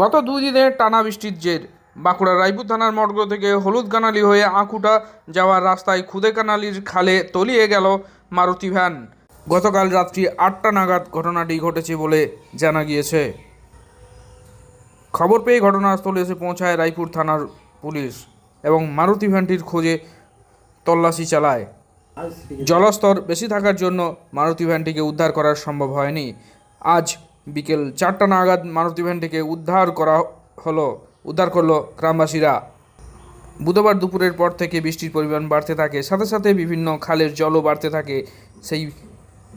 গত দুই দিনের টানা বৃষ্টির জের। বাঁকুড়া রায়পুর থানার মর্গ থেকে হলুদ কানালি হয়ে আঁকুটা যাওয়ার রাস্তায় খুদে কানালির খালে তলিয়ে গেল মারুতি ভ্যান। গতকাল রাত্রি আটটা নাগাদ ঘটনাটি ঘটেছে বলে জানা গিয়েছে। খবর পেয়ে ঘটনাস্থলে এসে পৌঁছায় রায়পুর থানার পুলিশ এবং মারুতি ভ্যানটির খোঁজে তল্লাশি চালায়। জলস্তর বেশি থাকার জন্য মারুতি ভ্যানটিকে উদ্ধার করা সম্ভব হয়নি। আজ বিকেল চারটা নাগাদ মারুতি ভ্যানটিকে উদ্ধার করা হলো, উদ্ধার করল গ্রামবাসীরা। বুধবার দুপুরের পর থেকে বৃষ্টির পরিমাণ বাড়তে থাকে, সাথে সাথে বিভিন্ন খালের জলও বাড়তে থাকে। সেই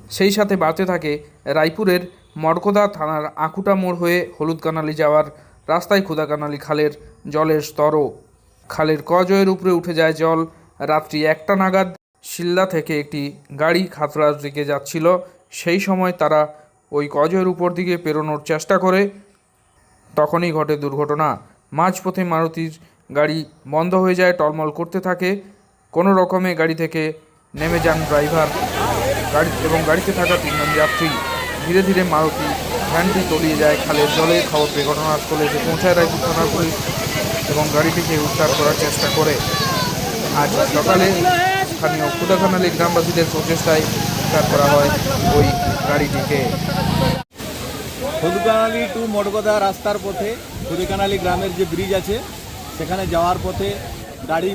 সেই সাথে বাড়তে থাকে রায়পুরের মরকদা থানার আঁকুটা মোড় হয়ে হলুদ কানালি যাওয়ার রাস্তায় খুদাকানালি খালের জলের স্তরও। খালের কজয়ের উপরে উঠে যায় জল। রাত্রি একটা নাগাদ শিল্লা থেকে একটি গাড়ি খাতড়ার দিকে যাচ্ছিল। সেই সময় তারা ওই কজয়ের উপর দিকে পেরোনোর চেষ্টা করে। তখনই ঘটে দুর্ঘটনা। মাঝপথে মারুতির গাড়ি বন্ধ হয়ে যায়, টলমল করতে থাকে। কোনো রকমে গাড়ি থেকে নেমে যান ড্রাইভার। গাড়ি এবং গাড়িতে থাকা তিনজন যাত্রী। ধীরে ধীরে মারুতি ভ্যানটি তলিয়ে যায় খালের জলে। খবর পেয়ে ঘটনাস্থলে এসে পৌঁছায় রায়পুর থানার পুলিশ এবং গাড়িটিকে উদ্ধার করার চেষ্টা করে। আজ সকালে স্থানীয় খুদাখানালি গ্রামবাসীদের প্রচেষ্টায় উদ্ধার করা হয় ওই গাড়িটিকে হদুকানালি টু মডগদা রাস্তার পথে হদুকানালি গ্রামের যে ব্রিজ আছে, সেখানে যাওয়ার পথে গাড়ি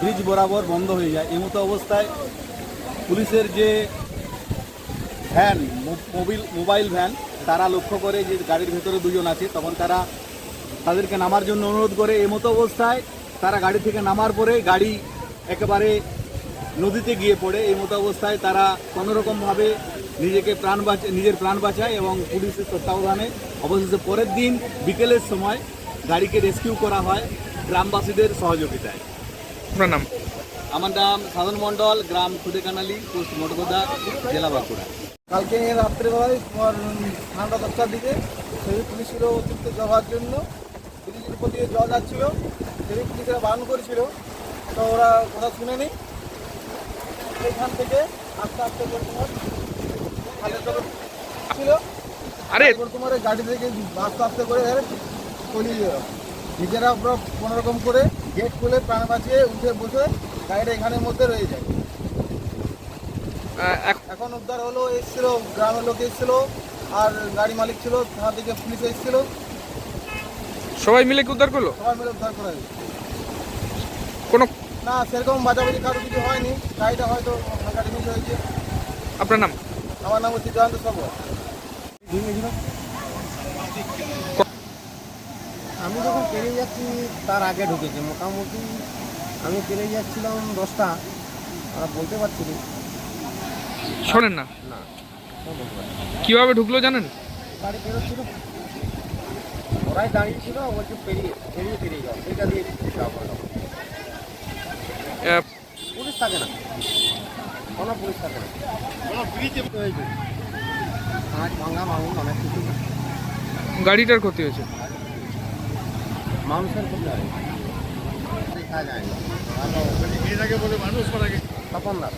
ব্রিজ বরাবর বন্ধ হয়ে যায়। এমতো অবস্থায় পুলিশের যে ভ্যান মোবিল, মোবাইল ভ্যান, তারা লক্ষ্য করে যে গাড়ির ভেতরে দুজন আছে, তখন তারা তাদেরকে নামার জন্য অনুরোধ করে এমতো অবস্থায় তারা গাড়ি থেকে নামার পরে গাড়ি একেবারে নদীতে গিয়ে পড়ে। এই মতো অবস্থায় তারা কোনোরকমভাবে নিজেকে প্রাণ বাঁচা নিজের প্রাণ বাঁচায় এবং পুলিশের তত্ত্বাবধানে অবশেষে পরের দিন বিকেলের সময় গাড়িকে রেস্কিউ করা হয় গ্রামবাসীদের সহযোগিতায়। আপনার নাম? আমার নাম সাধন মণ্ডল গ্রাম খুদেকানালি পোস্ট মটগদা জেলা বাঁকুড়া। কালকে রাত্রেবেলায় তোমার ঠান্ডা দশটার দিকে সেই পুলিশের অতিরিক্ত যাওয়ার জন্য পুলিশের উপর দিয়ে জল যাচ্ছিল সেই পুলিশরা বারণ করেছিল তো ওরা কথা শুনেনি। সেইখান থেকে আস্তে আস্তে করে তোমার ছিল। আরে তোমার গাড়ি থেকে আস্তে আস্তে করে তলিয়ে গেল। নিজেরা পুরো কোনোরকম করে গেট খুলে প্রাণ বাঁচিয়ে উঠে বসে গাড়িটা এখানের মধ্যে রয়ে যায়। এখন উদ্ধার হলো এসেছিল গ্রামের লোক এসেছিল আর গাড়ি মালিক ছিল থানা থেকে পুলিশ এসেছিল। সবাই মিলে কি উদ্ধার করল? সবাই মিলে উদ্ধার করা কোনো না সেরকম বাজাবাজি কারও কিছু হয়নি। গাড়িটা হয়তো গাড়ি মিস হয়েছে। আপনার নাম? আমার নাম হচ্ছে জয়ন্ত সর্ব আমি যখন পেরিয়ে যাচ্ছি তার আগে ঢুকেছে। মোটামুটি আমি পেরিয়ে যাচ্ছিলাম দশটা। ওরা বলতে পারছি না। শোনেন না। না কীভাবে ঢুকলো জানেন? গাড়ি বেরোচ্ছিল ওরাই দাঁড়িয়ে ছিল বলছে পেরিয়ে পেরিয়ে পেরিয়ে যাও। সেইটা দিয়ে পুলিশ থাকে না। কোনো পুলিশ থাকে না হয়েছে কাঁচ ভাঙা মাউন অনেক কিছু গাড়িটার ক্ষতি হয়েছে। মানুষের ক্ষতি হয় দেখা যায় না ভালো তখন দাস